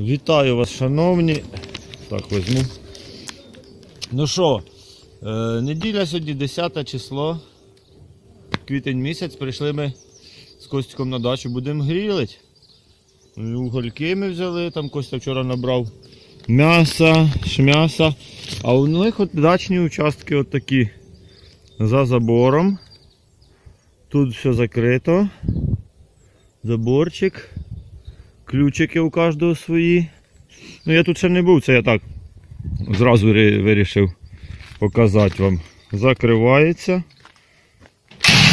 Вітаю вас, шановні. Так, візьму. Ну що, е, неділя сьогодні 10 число. Квітень місяць. Прийшли ми з Костіком на дачу, будемо грілити. Угольки ми взяли, там Костя вчора набрав м'яса, шм'яса. А у них от дачні участки от такі за забором. Тут все закрито. Заборчик. Ключики у кожного свої. Ну я тут ще не був, це я так зразу вирішив показати вам. Закривається.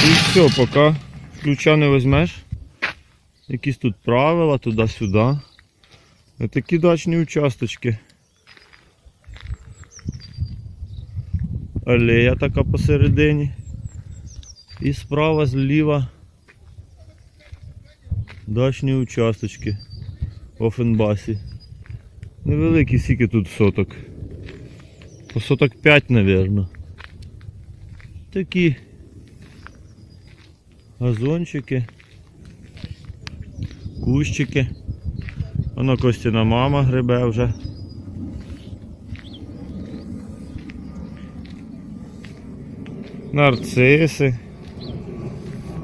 І все, поки ключа не візьмеш. Якісь тут правила туди-сюди. Такі дачні участочки. Алея така посередині. І справа, зліва дачні участочки в Офенбасі. Невеликі скільки тут соток. По соток 5, мабуть. Такі газончики, кущики. Воно Костіна мама грибе вже. Нарциси,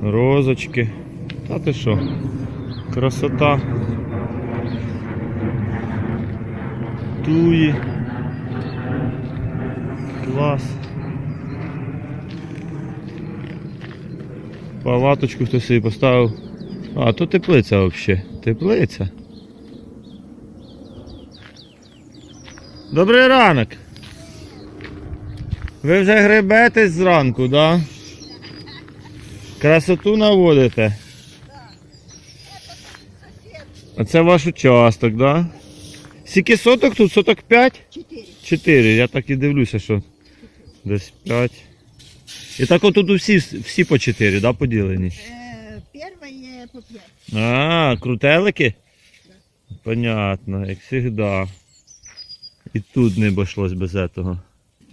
розочки. Та ти що? Красота. Туї. Клас. Палаточку хтось собі поставив. А, тут теплиця взагалі. Теплиця. Добрий ранок. Ви вже гребетесь зранку, да? Красоту наводите. А це ваш участок, да? Скільки соток тут? Соток 5? Четыре. 4. Я так і дивлюся, що десь 5. І так отут всі, всі по 4, да, поділені? Э, первое по пять. А, крутелики? Понятно, як завжди. І тут не обійшлось без цього.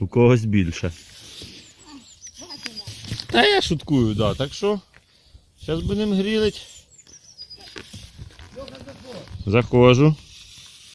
У когось більше. Та я шуткую, да. Так що, зараз будемо грілити. Заходжу.